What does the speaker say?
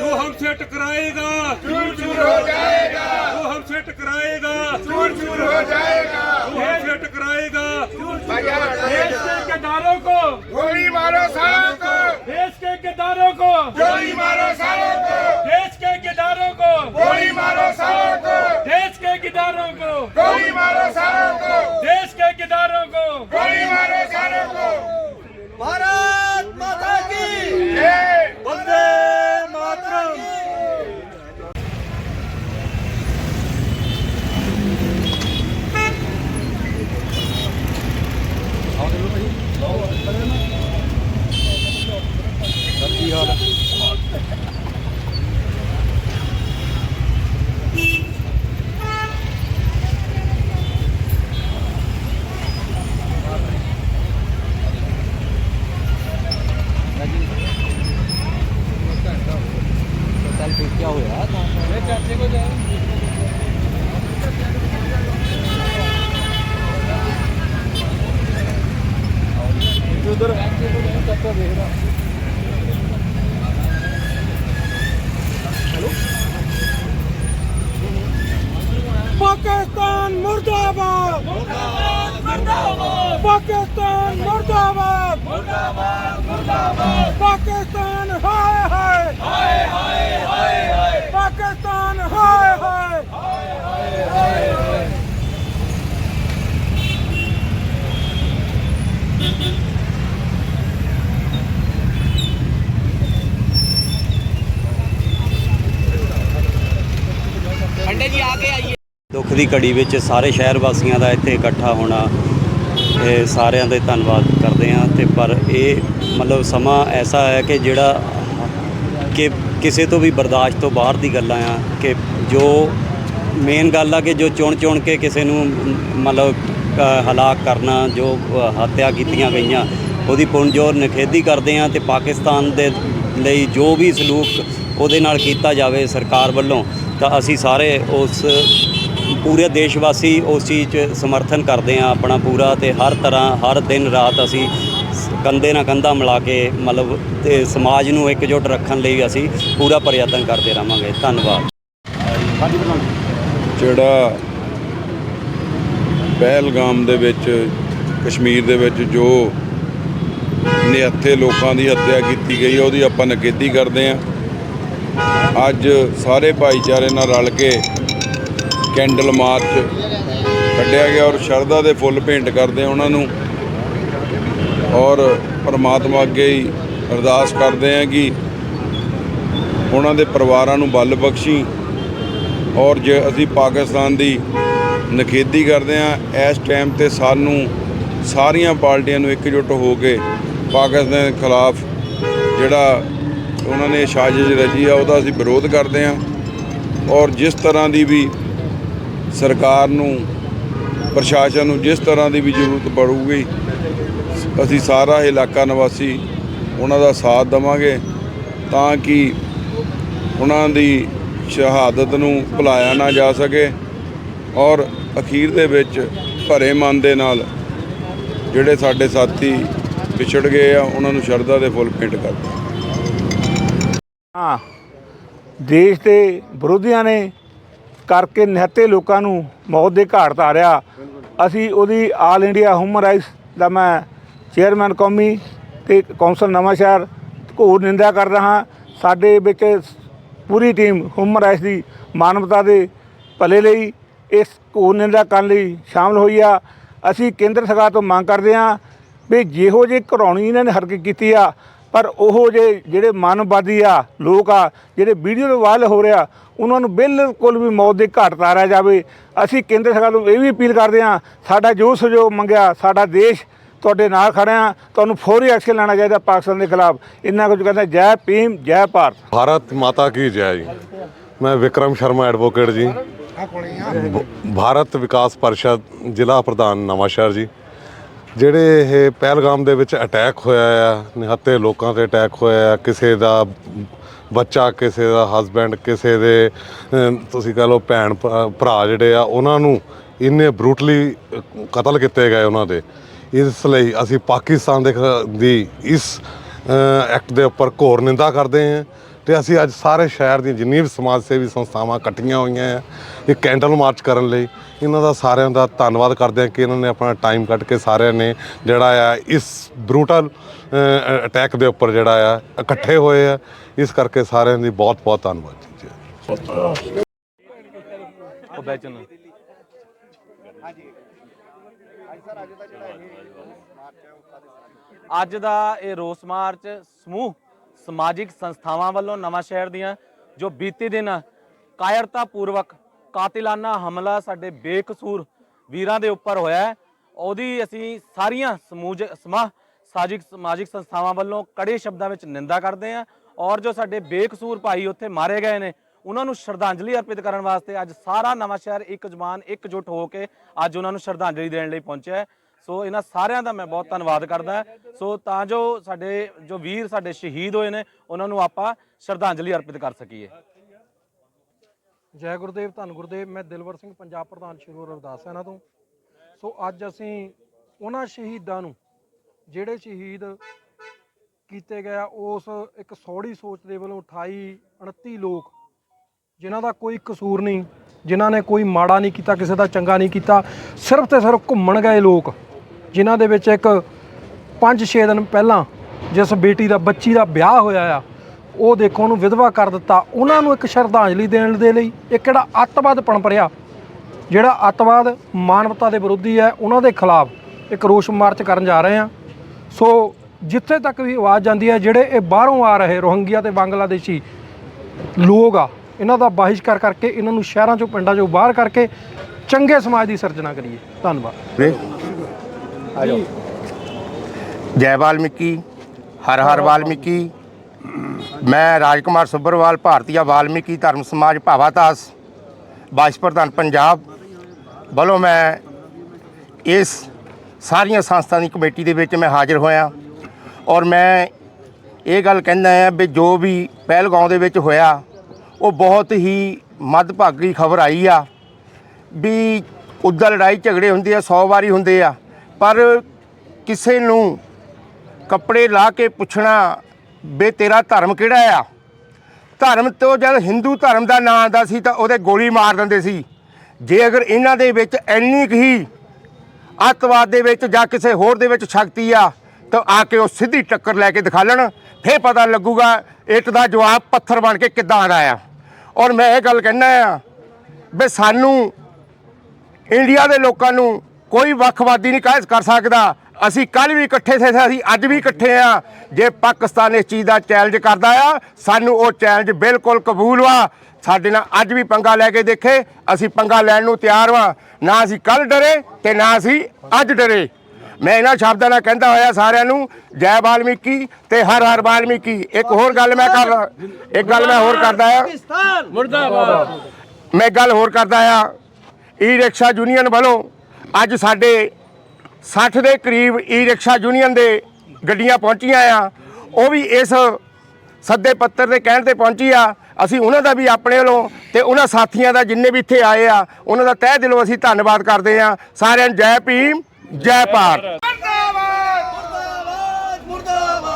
जो हमसे टकराएगा चूर चूर हो जाएगा जो हमसे टकराएगा। चूर चूर हो जाएगा जो हमसे टकराएगा देश के किरदारों को गोली मारो सारों को देश के किरदारों को। गोली मारो सारों को। देश के किदारों को। गोली मारो सारों को। देश के गद्दारों को गोली मारो सालों को देश के गद्दारों को गोली मारो सालों को ਕੱਲ ਪੀਕਿਆ ਹੋਇਆ? ਤਾਂ ਮੇਰੇ ਚਾਚੇ ਕੋ ਜਾਏ ਉਧਰ। ਚਾਚੇ ਕੋ ਜਾਏ ਚਾਚਾ ਦੇਖਦਾ ਹੈਲੋ? ਪਾਕਿਸਤਾਨ ਮੁਰਦਾਬਾਦ। ਮੁਰਦਾਬਾਦ। ਮਰਦਾਬਾਦ! ਪਾਕਿਸਤਾਨ ਮਰਦਾਬਾਦ! ਮਰਦਾਬਾਦ ਮਰਦਾਬਾਦ! ਪਾਕਿਸਤਾਨ ਹਾਏ ਹਾਏ! ਹਾਏ ਹਾਏ ਹਾਏ ਪਾਕਿਸਤਾਨ ਹਾਏ ਹਾਏ ਹਾਏ ਹਾਏ! ਦੁੱਖ ਦੀ ਘੜੀ ਵਿੱਚ ਸਾਰੇ ਸ਼ਹਿਰ ਵਾਸੀਆਂ ਦਾ ਇੱਥੇ ਇਕੱਠਾ ਹੋਣਾ, ਇਹ ਸਾਰਿਆਂ ਦਾ ਧੰਨਵਾਦ ਕਰਦੇ ਹਾਂ। ਤੇ ਪਰ ਇਹ ਮਤਲਬ ਸਮਾਂ ਐਸਾ ਹੈ ਕਿ ਜਿਹੜਾ ਕਿ ਕਿਸੇ ਤੋਂ ਵੀ ਬਰਦਾਸ਼ਤ ਤੋਂ ਬਾਹਰ ਦੀ ਗੱਲਾਂ ਆ, ਕਿ ਜੋ ਮੇਨ ਗੱਲ ਆ ਕਿ ਜੋ ਚੁਣ ਚੁਣ ਕੇ ਕਿਸੇ ਨੂੰ ਮਤਲਬ ਹਲਾਕ ਕਰਨਾ, ਜੋ ਹੱਤਿਆ ਕੀਤੀਆਂ ਗਈਆਂ, ਉਹਦੀ ਪੁਣਜੋਰ ਨਿਖੇਧੀ ਕਰਦੇ ਆ ਤੇ ਪਾਕਿਸਤਾਨ ਦੇ ਲਈ ਜੋ ਵੀ ਸਲੂਕ ਉਹਦੇ ਨਾਲ ਕੀਤਾ ਜਾਵੇ ਸਰਕਾਰ ਵੱਲੋਂ, ਤਾਂ ਅਸੀਂ ਸਾਰੇ ਉਸ ਪੂਰੇ ਦੇਸ਼ ਵਾਸੀ ਉਸ ਚੀਜ਼ 'ਚ ਸਮਰਥਨ ਕਰਦੇ ਆ ਆਪਣਾ ਪੂਰਾ ਤੇ ਹਰ ਤਰ੍ਹਾਂ ਹਰ ਦਿਨ ਰਾਤ ਅਸੀਂ ਕੰਧੇ ਨਾਲ ਕੰਧਾ ਮਿਲਾ ਕੇ ਮਤਲਬ ਤੇ ਸਮਾਜ ਨੂੰ ਇਕਜੁੱਟ ਰੱਖਣ ਲਈ ਅਸੀਂ ਪੂਰਾ ਪ੍ਰਯਤਨ ਕਰਦੇ ਰਹਾਂਗੇ। ਧੰਨਵਾਦ। ਜਿਹੜਾ ਪਹਿਲਗਾਮ ਦੇ ਵਿੱਚ ਕਸ਼ਮੀਰ ਦੇ ਵਿੱਚ ਜੋ ਨਿਹੱਥੇ ਲੋਕਾਂ ਦੀ ਹੱਤਿਆ ਕੀਤੀ ਗਈ ਹੈ, ਉਹਦੀ ਆਪਾਂ ਨਿਖੇਧੀ ਕਰਦੇ ਹਾਂ ਅੱਜ ਸਾਰੇ ਭਾਈਚਾਰੇ ਨਾਲ ਰਲ ਕੇ ਕੈਂਡਲ ਮਾਰਚ ਕੱਢਿਆ ਗਿਆ ਔਰ ਸ਼ਰਧਾ ਦੇ ਫੁੱਲ ਭੇਂਟ ਕਰਦੇ ਹਾਂ ਉਹਨਾਂ ਨੂੰ। ਔਰ ਪਰਮਾਤਮਾ ਅੱਗੇ ਹੀ ਅਰਦਾਸ ਕਰਦੇ ਹਾਂ ਕਿ ਉਹਨਾਂ ਦੇ ਪਰਿਵਾਰਾਂ ਨੂੰ ਬਲ ਬਖਸ਼ੀ। ਔਰ ਜੇ ਅਸੀਂ ਪਾਕਿਸਤਾਨ ਦੀ ਨਖੇਦੀ ਕਰਦੇ ਹਾਂ, ਇਸ ਟਾਈਮ ਤੇ ਸਾਨੂੰ ਸਾਰੀਆਂ ਪਾਰਟੀਆਂ ਨੂੰ ਇਕਜੁੱਟ ਹੋ ਕੇ ਪਾਕਿਸਤਾਨ ਦੇ ਖਿਲਾਫ ਜਿਹੜਾ ਉਹਨਾਂ ਨੇ ਸਾਜ਼ਿਸ਼ ਰਚੀ ਆ, ਉਹਦਾ ਅਸੀਂ ਵਿਰੋਧ ਕਰਦੇ ਹਾਂ। ਔਰ ਜਿਸ ਤਰ੍ਹਾਂ ਦੀ ਵੀ ਸਰਕਾਰ ਨੂੰ, ਪ੍ਰਸ਼ਾਸਨ ਨੂੰ ਜਿਸ ਤਰ੍ਹਾਂ ਦੀ ਵੀ ਜ਼ਰੂਰਤ ਪੜੂਗੀ, ਅਸੀਂ ਸਾਰਾ ਇਲਾਕਾ ਨਿਵਾਸੀ ਉਹਨਾਂ ਦਾ ਸਾਥ ਦੇਵਾਂਗੇ ਤਾਂ ਕਿ ਉਹਨਾਂ ਦੀ ਸ਼ਹਾਦਤ ਨੂੰ ਭੁਲਾਇਆ ਨਾ ਜਾ ਸਕੇ ਔਰ ਅਖੀਰ ਦੇ ਵਿੱਚ ਭਰੇ ਮਨ ਦੇ ਨਾਲ ਜਿਹੜੇ ਸਾਡੇ ਸਾਥੀ ਵਿਛੜ ਗਏ ਆ, ਉਹਨਾਂ ਨੂੰ ਸ਼ਰਧਾ ਦੇ ਫੁੱਲ ਭੇਂਟ ਕਰਦੇ ਹਾਂ, ਦੇਸ਼ ਦੇ ਵਿਰੋਧੀਆਂ ਨੇ ਕਰਕੇ ਨਿਹੱਤੇ ਲੋਕਾਂ ਨੂੰ ਮੌਤ ਦੇ ਘਾਟ ਉਤਾਰਿਆ ਅਸੀਂ ਉਹਦੀ ਆਲ ਇੰਡੀਆ ਹਿਊਮਨ ਰਾਈਟਸ ਦਾ ਮੈਂ ਚੇਅਰਮੈਨ ਕੌਮੀ ਤੇ ਕੌਂਸਲ ਨਵਾਂ ਸ਼ਹਿਰ ਘੋਰ ਨਿੰਦਾ ਕਰਦਾ ਹਾਂ। ਸਾਡੇ ਵਿੱਚ ਪੂਰੀ ਟੀਮ ਹਿਊਮਨ ਰਾਈਟਸ ਦੀ ਮਾਨਵਤਾ ਦੇ ਭਲੇ ਲਈ ਇਸ ਘੋਰ ਨਿੰਦਾ ਕਰਨ ਲਈ ਸ਼ਾਮਲ ਹੋਈ ਆ। ਅਸੀਂ ਕੇਂਦਰ ਸਰਕਾਰ ਤੋਂ ਮੰਗ ਕਰਦੇ ਹਾਂ ਵੀ ਜਿਹੋ ਜਿਹੀ ਘਰਾਉਣੀ ਇਹਨਾਂ ਨੇ ਹਰਕਤ ਕੀਤੀ ਆ ਪਰ ਉਹ ਜੇ ਜਿਹੜੇ ਮਨਵਾਦੀ ਆ ਲੋਕ ਆ ਜਿਹੜੇ ਵੀਡੀਓ ਦੇ ਵਾਇਰਲ ਹੋ ਰਿਹਾ ਉਹਨਾਂ ਨੂੰ ਬਿਲਕੁਲ ਵੀ ਮੌਤ ਦੇ ਘਾਟ ਤਾਰਿਆ ਜਾਵੇ। ਅਸੀਂ ਕੇਂਦਰ ਸਰਕਾਰ ਨੂੰ ਇਹ ਵੀ ਅਪੀਲ ਕਰਦੇ ਹਾਂ ਸਾਡਾ ਜੋ ਸਹਿਯੋਗ ਮੰਗਿਆ ਸਾਡਾ ਦੇਸ਼ ਤੁਹਾਡੇ ਨਾਲ ਖੜਿਆ ਆ ਤੁਹਾਨੂੰ ਫੌਰੀ ਐਕਸ਼ਨ ਲੈਣਾ ਚਾਹੀਦਾ ਪਾਕਿਸਤਾਨ ਦੇ ਖਿਲਾਫ। ਇੰਨਾ ਕੁਝ ਕਹਿੰਦਾ ਜੈ ਭੀਮ ਜੈ ਭਾਰਤ। ਭਾਰਤ ਮਾਤਾ ਕੀ ਜੈ ਮੈਂ ਵਿਕਰਮ ਸ਼ਰਮਾ ਐਡਵੋਕੇਟ ਜੀ। ਭਾਰਤ ਵਿਕਾਸ ਪਰਿਸ਼ਦ ਜ਼ਿਲ੍ਹਾ ਪ੍ਰਧਾਨ ਨਵਾਂਸ਼ਹਿਰ ਜੀ। ਜਿਹੜੇ ਇਹ ਪਹਿਲਗਾਮ ਦੇ ਵਿੱਚ ਅਟੈਕ ਹੋਇਆ ਆ ਨਿਹੱਤੇ ਲੋਕਾਂ ਤੇ ਅਟੈਕ ਹੋਇਆ ਆ, ਕਿਸੇ ਦਾ ਬੱਚਾ, ਕਿਸੇ ਦਾ ਹਸਬੈਂਡ ਕਿਸੇ ਦੇ ਤੁਸੀਂ ਕਹ ਲਓ ਭੈਣ ਭਰਾ ਭਰਾ ਜਿਹੜੇ ਆ, ਉਹਨਾਂ ਨੂੰ ਇੰਨੇ ਬਰੂਟਲੀ ਕਤਲ ਕੀਤੇ ਗਏ ਉਹਨਾਂ ਦੇ। ਇਸ ਲਈ ਅਸੀਂ ਪਾਕਿਸਤਾਨ ਦੇ ਦੀ ਇਸ ਐਕਟ ਦੇ ਉੱਪਰ ਘੋਰ ਨਿੰਦਾ ਕਰਦੇ ਹਾਂ। ਤੇ ਅਸੀਂ ਅੱਜ ਸਾਰੇ ਸ਼ਹਿਰ ਦੀਆਂ ਜਿੰਨੀਆਂ ਵੀ ਸਮਾਜ ਸੇਵੀ ਸੰਸਥਾਵਾਂ ਇਕੱਠੀਆਂ ਹੋਈਆਂ ਆ ਇਹ ਕੈਂਡਲ ਮਾਰਚ ਕਰਨ ਲਈ ਇਹਨਾਂ ਦਾ ਸਾਰਿਆਂ ਦਾ ਧੰਨਵਾਦ ਕਰਦੇ ਹਾਂ ਕਿ ਇਹਨਾਂ ਨੇ ਆਪਣਾ ਟਾਈਮ ਕੱਢ ਕੇ ਸਾਰਿਆਂ ਨੇ ਜਿਹੜਾ ਆ ਇਸ ਬਰੂਟਲ ਅਟੈਕ ਦੇ ਉੱਪਰ ਜਿਹੜਾ ਆ ਇਕੱਠੇ ਹੋਏ ਆ। ਇਸ ਕਰਕੇ ਸਾਰਿਆਂ ਦੀ ਬਹੁਤ ਬਹੁਤ ਧੰਨਵਾਦ ਜੀ। ਅੱਜ ਦਾ ਇਹ ਰੋਸ ਮਾਰਚ ਸਮੂਹ ਸਮਾਜਿਕ ਸੰਸਥਾਵਾਂ ਵੱਲੋਂ ਨਵਾਂ ਸ਼ਹਿਰ ਦੀਆਂ ਜੋ ਬੀਤੇ ਦਿਨ ਕਾਇਰਤਾ ਪੂਰਵਕ ਕਾਤਿਲਾਨਾ ਹਮਲਾ ਸਾਡੇ ਬੇਕਸੂਰ ਵੀਰਾਂ ਦੇ ਉੱਪਰ ਹੋਇਆ ਹੈ, ਉਹਦੀ ਅਸੀਂ ਸਾਰੀਆਂ ਸਮੂਜ, ਸਮਾ, ਸਾਜਿਕ, ਸਮਾਜਿਕ ਸੰਸਥਾਵਾਂ ਵੱਲੋਂ ਕੜੇ ਸ਼ਬਦਾਂ ਵਿੱਚ ਨਿੰਦਾ ਕਰਦੇ ਹਾਂ ਔਰ ਜੋ ਸਾਡੇ ਬੇਕਸੂਰ ਭਾਈ ਉੱਥੇ ਮਾਰੇ ਗਏ ਨੇ, ਉਹਨਾਂ ਨੂੰ ਸ਼ਰਧਾਂਜਲੀ ਅਰਪਿਤ ਕਰਨ ਵਾਸਤੇ ਅੱਜ ਸਾਰਾ ਨਵਾਂ ਸ਼ਹਿਰ ਇੱਕ ਜ਼ਬਾਨ ਇਕਜੁੱਟ ਹੋ ਕੇ ਅੱਜ ਉਹਨਾਂ ਨੂੰ ਸ਼ਰਧਾਂਜਲੀ ਦੇਣ ਲਈ ਪਹੁੰਚਿਆ ਹੈ। ਸੋ ਇਹਨਾਂ ਸਾਰਿਆਂ ਦਾ ਮੈਂ ਬਹੁਤ ਧੰਨਵਾਦ ਕਰਦਾ ਸੋ ਤਾਂ ਜੋ ਸਾਡੇ ਜੋ ਵੀਰ ਸਾਡੇ ਸ਼ਹੀਦ ਹੋਏ ਨੇ ਉਹਨਾਂ ਨੂੰ ਆਪਾਂ ਸ਼ਰਧਾਂਜਲੀ ਅਰਪਿਤ ਕਰ ਸਕੀਏ। ਜੈ ਗੁਰਦੇਵ ਧੰਨ ਗੁਰਦੇਵ। ਮੈਂ ਦਿਲਵਰ ਸਿੰਘ ਪੰਜਾਬ ਪ੍ਰਧਾਨ ਸ਼੍ਰੀ ਗੁਰੂ ਰਵਿਦਾਸ ਇਹਨਾਂ ਤੋਂ। ਸੋ ਅੱਜ ਅਸੀਂ ਉਹਨਾਂ ਸ਼ਹੀਦਾਂ ਨੂੰ ਜਿਹੜੇ ਸ਼ਹੀਦ ਕੀਤੇ ਗਏ ਆ, ਉਸ ਇੱਕ ਸੌੜੀ ਸੋਚ ਦੇ ਵੱਲੋਂ 28 29 ਲੋਕ ਜਿਨ੍ਹਾਂ ਦਾ ਕੋਈ ਕਸੂਰ ਨਹੀਂ ਜਿਨ੍ਹਾਂ ਨੇ ਕੋਈ ਮਾੜਾ ਨਹੀਂ ਕੀਤਾ ਕਿਸੇ ਦਾ ਚੰਗਾ ਨਹੀਂ ਕੀਤਾ ਸਿਰਫ ਤੇ ਸਿਰਫ ਘੁੰਮਣ ਗਏ ਲੋਕ। ਜਿਨ੍ਹਾਂ ਦੇ ਵਿੱਚ ਇੱਕ 5-6 ਦਿਨ ਪਹਿਲਾਂ ਜਿਸ ਬੇਟੀ ਦਾ ਬੱਚੀ ਦਾ ਵਿਆਹ ਹੋਇਆ ਆ, ਉਹ ਦੇਖੋ ਉਹਨੂੰ ਵਿਧਵਾ ਕਰ ਦਿੱਤਾ। ਉਹਨਾਂ ਨੂੰ ਇੱਕ ਸ਼ਰਧਾਂਜਲੀ ਦੇਣ ਦੇ ਲਈ ਇੱਕ ਕਿਹੜਾ ਅੱਤਵਾਦ ਪਣਪ ਰਿਹਾ ਜਿਹੜਾ ਅੱਤਵਾਦ ਮਾਨਵਤਾ ਦੇ ਵਿਰੋਧੀ ਹੈ ਉਹਨਾਂ ਦੇ ਖਿਲਾਫ ਇੱਕ ਰੋਸ ਮਾਰਚ ਕਰਨ ਜਾ ਰਹੇ ਹਾਂ। ਸੋ ਜਿੱਥੇ ਤੱਕ ਵੀ ਆਵਾਜ਼ ਜਾਂਦੀ ਹੈ, ਜਿਹੜੇ ਇਹ ਬਾਹਰੋਂ ਆ ਰਹੇ ਰੋਹੰਗੀਆ ਤੇ ਬੰਗਲਾਦੇਸ਼ੀ ਲੋਕ ਆ, ਇਹਨਾਂ ਦਾ ਬਾਹਿਸ਼ਕਾਰ ਕਰਕੇ, ਇਹਨਾਂ ਨੂੰ ਸ਼ਹਿਰਾਂ ਚੋਂ ਪਿੰਡਾਂ ਚੋਂ ਬਾਹਰ ਕਰਕੇ ਚੰਗੇ ਸਮਾਜ ਦੀ ਸਿਰਜਣਾ ਕਰੀਏ। ਧੰਨਵਾਦ। ਜੈ ਵਾਲਮੀਕੀ, ਹਰ ਹਰ ਵਾਲਮੀਕੀ। ਮੈਂ ਰਾਜਕੁਮਾਰ ਸੁੱਬਰਵਾਲ ਭਾਰਤੀਆ ਵਾਲਮੀਕੀ ਧਰਮ ਸਮਾਜ ਭਾਵਾਦਾਸ ਵਾਈਸ ਪ੍ਰਧਾਨ ਪੰਜਾਬ ਵੱਲੋਂ ਮੈਂ ਇਸ ਸਾਰੀਆਂ ਸੰਸਥਾ ਦੀ ਕਮੇਟੀ ਦੇ ਵਿੱਚ ਮੈਂ ਹਾਜ਼ਰ ਹੋਇਆ ਔਰ ਮੈਂ ਇਹ ਗੱਲ ਕਹਿੰਦਾ ਹਾਂ ਵੀ ਜੋ ਵੀ ਪਹਿਲਗਾਉਂ ਦੇ ਵਿੱਚ ਹੋਇਆ, ਉਹ ਬਹੁਤ ਹੀ ਮੱਦਭਾਗੀ ਖਬਰ ਆਈ ਆ ਵੀ ਉੱਦਾਂ ਲੜਾਈ ਝਗੜੇ ਹੁੰਦੇ ਆ 100 ਵਾਰੀ ਹੁੰਦੇ ਆ। ਪਰ ਕਿਸੇ ਨੂੰ ਕੱਪੜੇ ਲਾ ਕੇ ਪੁੱਛਣਾ ਵੀ ਤੇਰਾ ਧਰਮ ਕਿਹੜਾ ਆ? ਧਰਮ ਤੋਂ ਜਦ ਹਿੰਦੂ ਧਰਮ ਦਾ ਨਾਂ ਆਉਂਦਾ ਸੀ ਤਾਂ ਉਹਦੇ ਗੋਲੀ ਮਾਰ ਦਿੰਦੇ ਸੀ। ਜੇ ਅਗਰ ਇਹਨਾਂ ਦੇ ਵਿੱਚ ਇੰਨੀ ਕੁ ਹੀ ਅੱਤਵਾਦ ਦੇ ਵਿੱਚ ਜਾਂ ਕਿਸੇ ਹੋਰ ਦੇ ਵਿੱਚ ਸ਼ਕਤੀ ਆ, ਤਾਂ ਆ ਕੇ ਉਹ ਸਿੱਧੀ ਟੱਕਰ ਲੈ ਕੇ ਦਿਖਾ ਲੈਣ, ਫੇਰ ਪਤਾ ਲੱਗੂਗਾ ਇੱਟ ਦਾ ਜਵਾਬ ਪੱਥਰ ਬਣ ਕੇ ਕਿੱਦਾਂ ਆਉਂਦਾ ਆ। ਔਰ ਮੈਂ ਇਹ ਗੱਲ ਕਹਿਣਾ ਆ ਵੀ ਸਾਨੂੰ ਇੰਡੀਆ ਦੇ ਲੋਕਾਂ ਨੂੰ ਕੋਈ ਵੱਖਵਾਦੀ ਨਹੀਂ ਕਹਿ ਕਰ ਸਕਦਾ। ਅਸੀਂ ਕੱਲ ਵੀ ਇਕੱਠੇ ਸੀ ਅਸੀਂ ਅੱਜ ਵੀ ਇਕੱਠੇ ਆ। ਜੇ ਪਾਕਿਸਤਾਨ ਇਸ ਚੀਜ਼ ਦਾ ਚੈਲੰਜ ਕਰਦਾ ਆ ਸਾਨੂੰ ਉਹ ਚੈਲੰਜ ਬਿਲਕੁਲ ਕਬੂਲ ਵਾ। ਸਾਡੇ ਨਾਲ ਅੱਜ ਵੀ ਪੰਗਾ ਲੈ ਕੇ ਦੇਖੇ ਅਸੀਂ ਪੰਗਾ ਲੈਣ ਨੂੰ ਤਿਆਰ ਵਾਂ। ਨਾ ਅਸੀਂ ਕੱਲ ਡਰੇ ਤੇ ਨਾ ਅਸੀਂ ਅੱਜ ਡਰੇ। ਮੈਂ ਇਹਨਾਂ ਸ਼ਬਦਾਂ ਨਾਲ ਕਹਿੰਦਾ ਹੋਇਆ ਸਾਰਿਆਂ ਨੂੰ ਜੈ ਵਾਲਮੀਕੀ ਤੇ ਹਰ ਹਰ ਵਾਲਮੀਕੀ। ਇੱਕ ਹੋਰ ਗੱਲ ਮੈਂ ਕਰ ਇੱਕ ਗੱਲ ਮੈਂ ਹੋਰ ਕਰਦਾ ਆ। ਪਾਕਿਸਤਾਨ ਮੈਂ ਗੱਲ ਹੋਰ ਕਰਦਾ ਆ। ਈ ਰਿਕਸ਼ਾ ਯੂਨੀਅਨ ਵੱਲੋਂ ਅੱਜ ਸਾਡੇ 60 ਦੇ ਕਰੀਬ ਈ ਰਿਕਸ਼ਾ ਯੂਨੀਅਨ ਦੇ ਗੱਡੀਆਂ ਪਹੁੰਚੀਆਂ ਆ, ਉਹ ਵੀ ਇਸ ਸੱਦੇ ਪੱਤਰ ਦੇ ਕਹਿਣ ਤੇ ਪਹੁੰਚੀ ਆ। ਅਸੀਂ ਉਹਨਾਂ ਦਾ ਵੀ ਆਪਣੇ ਵੱਲੋਂ ਤੇ ਉਹਨਾਂ ਸਾਥੀਆਂ ਦਾ ਜਿੰਨੇ ਵੀ ਇੱਥੇ ਆਏ ਆ, ਉਹਨਾਂ ਦਾ ਤਹਿ ਦਿਲੋਂ ਅਸੀਂ ਧੰਨਵਾਦ ਕਰਦੇ ਆ। ਸਾਰਿਆਂ ਨੂੰ ਜੈ ਭੀਮ, ਜੈ ਭਾਰਤ। ਮੁਰਦਾਬਾਦ